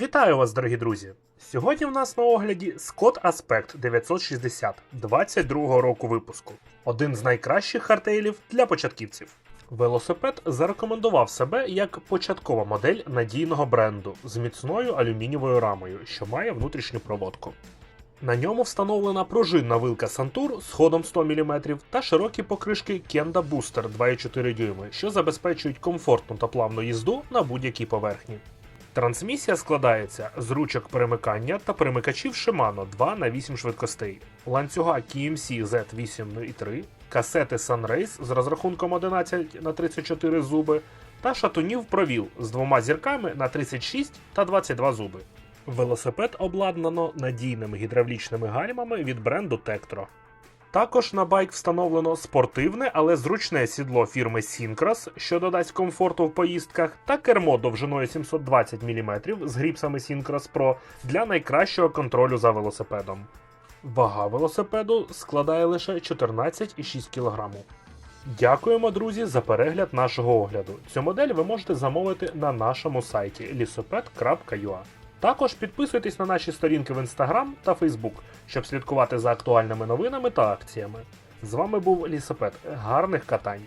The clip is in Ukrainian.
Вітаю вас, дорогі друзі! Сьогодні в нас на огляді Scott Aspect 960 22 року випуску. Один з найкращих хардтейлів для початківців. Велосипед зарекомендував себе як початкова модель надійного бренду з міцною алюмінієвою рамою, що має внутрішню проводку. На ньому встановлена пружинна вилка Santur з ходом 100 мм та широкі покришки Kenda Booster 2,4 дюйми, що забезпечують комфортну та плавну їзду на будь-якій поверхні. Трансмісія складається з ручок перемикання та перемикачів Shimano 2 на 8 швидкостей, ланцюга KMC Z8.3, касети Sunrace з розрахунком 11 на 34 зуби та шатунів провіл з двома зірками на 36 та 22 зуби. Велосипед обладнано надійними гідравлічними гальмами від бренду Tektro. Також на байк встановлено спортивне, але зручне сідло фірми Syncros, що додасть комфорту в поїздках, та кермо довжиною 720 мм з гріпсами Syncros Pro для найкращого контролю за велосипедом. Вага велосипеду складає лише 14,6 кг. Дякуємо, друзі, за перегляд нашого огляду. Цю модель ви можете замовити на нашому сайті lisoped.ua. Також підписуйтесь на наші сторінки в Instagram та Facebook, щоб слідкувати за актуальними новинами та акціями. З вами був Лісопед. Гарних катань!